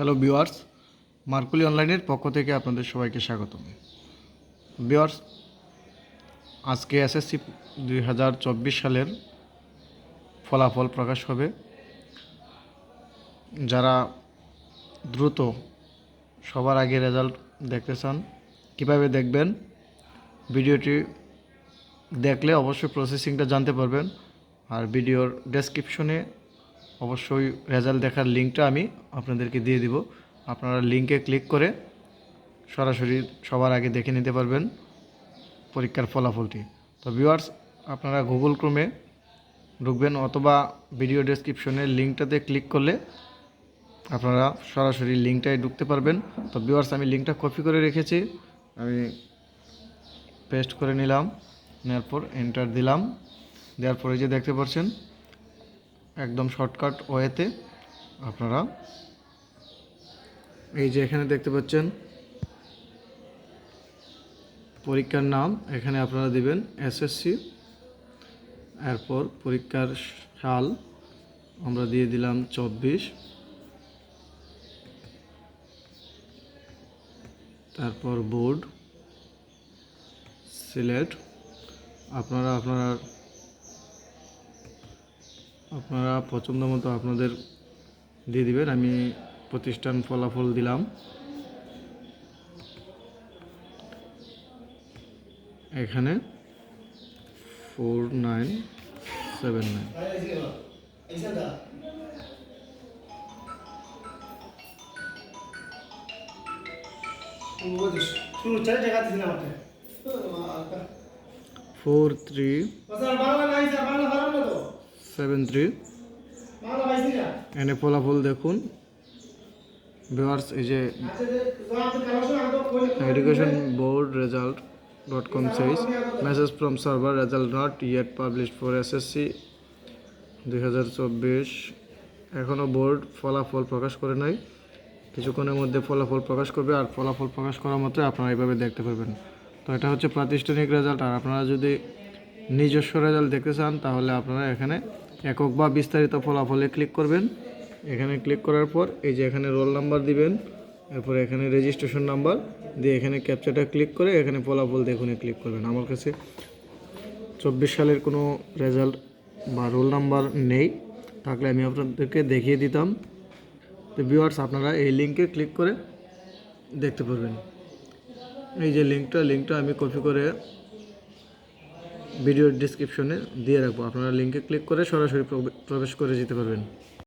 Hello viewers মার্কুলি অনলাইনের পক্ষ থেকে আপনাদের সবাইকে স্বাগতম। ভিউয়ার্স আজকে এসএসসি দুই হাজার চব্বিশ সালের ফলাফল প্রকাশ হবে। যারা দ্রুত সবার আগে রেজাল্ট দেখতে চান, কীভাবে দেখবেন? ভিডিওটি দেখলে অবশ্যই প্রসেসিংটা জানতে পারবেন। আর ভিডিওর ডেসক্রিপশনে অবশ্যই রেজাল্ট দেখার লিঙ্কটা আমি আপনাদেরকে দিয়ে দিব। আপনারা লিঙ্কে ক্লিক করে সরাসরি সবার আগে দেখে নিতে পারবেন পরীক্ষার ফলাফলটি। তো ভিউয়ার্স আপনারা গুগল ক্রোমে ঢুকবেন অথবা ভিডিও ডেসক্রিপশনে লিঙ্কটাতে ক্লিক করলে আপনারা সরাসরি লিঙ্কটায় ঢুকতে পারবেন। তো ভিউয়ার্স আমি লিঙ্কটা কপি করে রেখেছি। আমি পেস্ট করে নিলাম, নেওয়ার পর এন্টার দিলাম। দেওয়ার পরে যে দেখতে পাচ্ছেন একদম শর্টকাট ওয়েতে আপনারা এই যে এখানে দেখতে পাচ্ছেন পরীক্ষার নাম, এখানে আপনারা দিবেন এসএসসি এরপর পরীক্ষার সাল আমরা দিয়ে দিলাম চব্বিশ। তারপর বোর্ড, সিলেট, আপনারা আপনার আপনারা পছন্দ মতো আপনাদের দিয়ে দিবেন, আমি প্রতিষ্ঠান ফলাফল দিলাম। এখানে four nine seven nine. Four three seven three. এনে ফলাফল দেখুন। ভিউয়ার্স, এই যে education board result dot com says message from server result not yet published for SSC দুই হাজার চব্বিশ। এখনও বোর্ড ফলাফল প্রকাশ করে নাই। কিছুক্ষণের মধ্যে ফলাফল প্রকাশ করবে আর ফলাফল প্রকাশ করা মাত্রই আপনারা এইভাবে দেখতে পারবেন। তো এটা হচ্ছে প্রাতিষ্ঠানিক রেজাল্ট আর আপনারা যদি নিজস্ব রেজাল্ট দেখতে চান, তাহলে আপনারা এখানে একক বা বিস্তারিত ফলাফলে ক্লিক করবেন। এখানে ক্লিক করার পর এই যে এখানে রোল নাম্বার দিবেন, এরপর এখানে রেজিস্ট্রেশন নাম্বার দিয়ে এখানে ক্যাপচারটা ক্লিক করে এখানে ফলাফল দেখুন ক্লিক করবেন। আমার কাছে চব্বিশ সালের কোনো রেজাল্ট বা রোল নাম্বার নেই, থাকলে আমি আপনাদেরকে দেখিয়ে দিতাম। তো ভিউয়ার্স আপনারা এই লিঙ্কে ক্লিক করে দেখতে পারবেন। এই যে লিঙ্কটা লিঙ্কটা আমি কপি করে ভিডিওর ডিসক্রিপশনে দিয়ে রাখব। আপনারা লিঙ্কে ক্লিক করে সরাসরি প্রবে- প্রবেশ করে যেতে পারবেন।